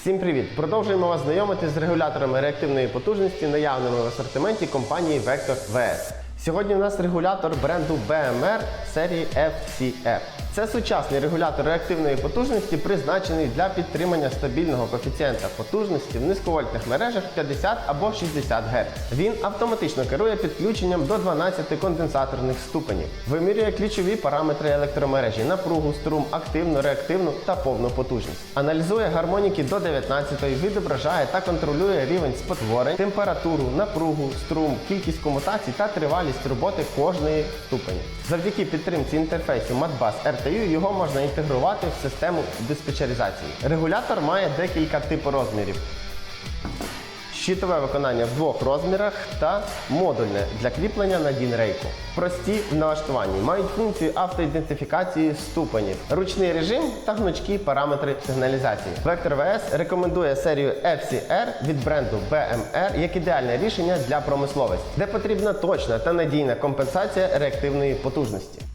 Всім привіт! Продовжуємо вас знайомити з регуляторами реактивної потужності, наявними в асортименті компанії Vector VS. Сьогодні у нас регулятор бренду BMR серії FCR. Це сучасний регулятор реактивної потужності, призначений для підтримання стабільного коефіцієнта потужності в низьковольтних мережах 50 або 60 Гц. Він автоматично керує підключенням до 12 конденсаторних ступенів, вимірює ключові параметри електромережі, напругу, струм, активну, реактивну та повну потужність. Аналізує гармоніки до 19, відображає та контролює рівень спотворень, температуру, напругу, струм, кількість комутацій та тривалість роботи кожної ступені. Завдяки підтримці інтерфейсу Modbus RTU його можна інтегрувати в систему диспетчеризації. Регулятор має декілька типу розмірів. Щитове виконання в двох розмірах та модульне для кріплення на дін-рейку. Прості в налаштуванні мають функцію автоідентифікації ступенів, ручний режим та гнучкі параметри сигналізації. Vector VS рекомендує серію FCR від бренду BMR як ідеальне рішення для промисловості, де потрібна точна та надійна компенсація реактивної потужності.